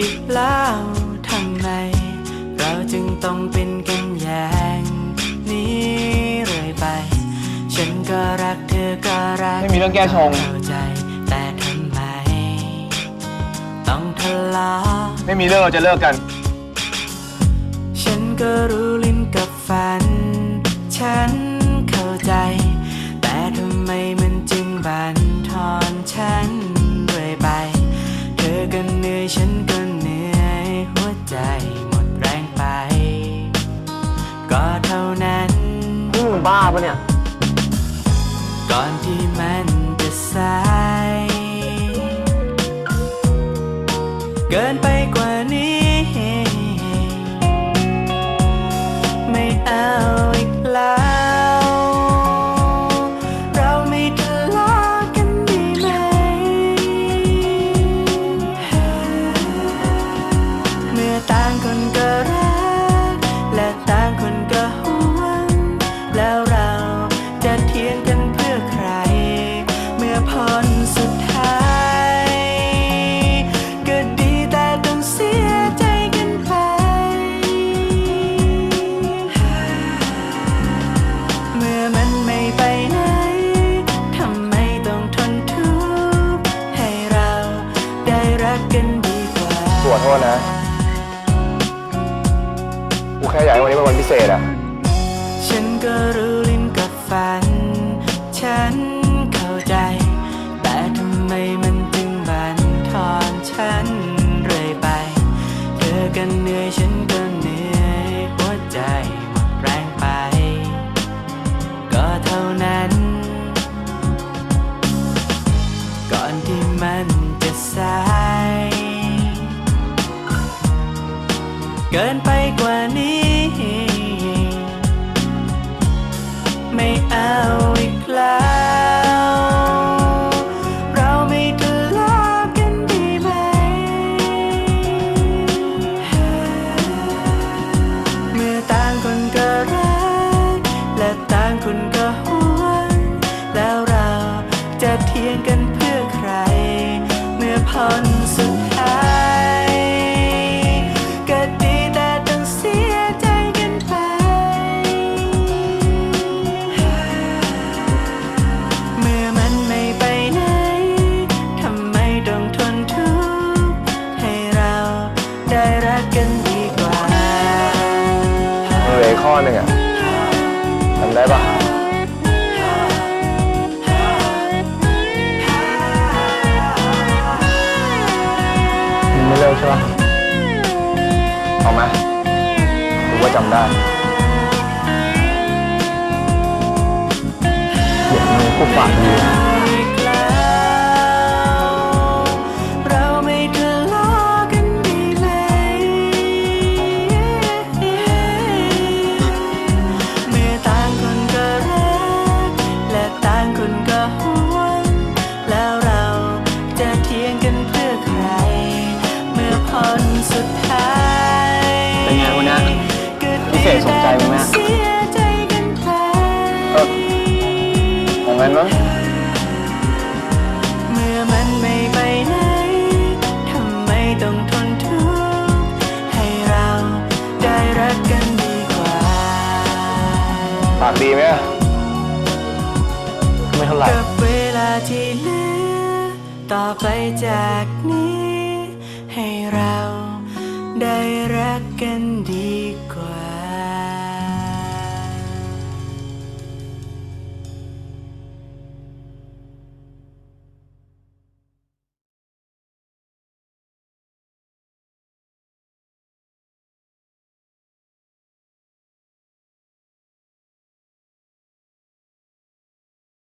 อีกแล้วทำไม เราจึงต้องเป็นกันอย่างนี้เรื่อยไป ฉันก็รักเธอก็รักไม่มีเรื่องแก้ชง เข้าใจแต่ทำไม ต้องทะเลาะ ไม่มีเรื่องเราจะเลิกกัน ฉันก็รู้ลิ้นกับฟัน ฉัน บ้าปะเนี่ย ก่อนที่มันจะสาย เกินไป ษนะ กูแค่อยากให้วันนี้เป็นวันพิเศษอะฉันก็รู้ลิ้นกับฟัน ฉันเข้าใจ แต่ทำไมมันจึงบันทอนฉันเรื่อยไป เธอก็เหนื่อยฉันก็เหนื่อยหัวใจหมดแรงไป ก็เท่านั้น ก่อนที่มันจะสาย เกินไปกว่านี้ ไม่เอาอีกแล้ว เราไม่ทะเลาะกันดีไหม เมื่อต่างคนก็รัก และต่างคนก็หวง แล้วเราจะเทียงกันเพื่อใคร เมื่อพ้น ข้อหนึ่งอะทำได้ปะมึงไม่เลิกใช่ปะเอาไหมากูว่าจำได้เดี๋ยวมึงกูปากดี เศษสมใจมึงไหมเสียใจกันไปเออของงั้นมั้งเมื่อมันไม่ไปไหนทำไมต้องทนทุกข์ให้เราได้รักกันดีกว่าปากดีไหมอะไม่เท่าไหร่กับเวลาที่เหลือต่อไปจากนี้ ให้เราได้รักกันดี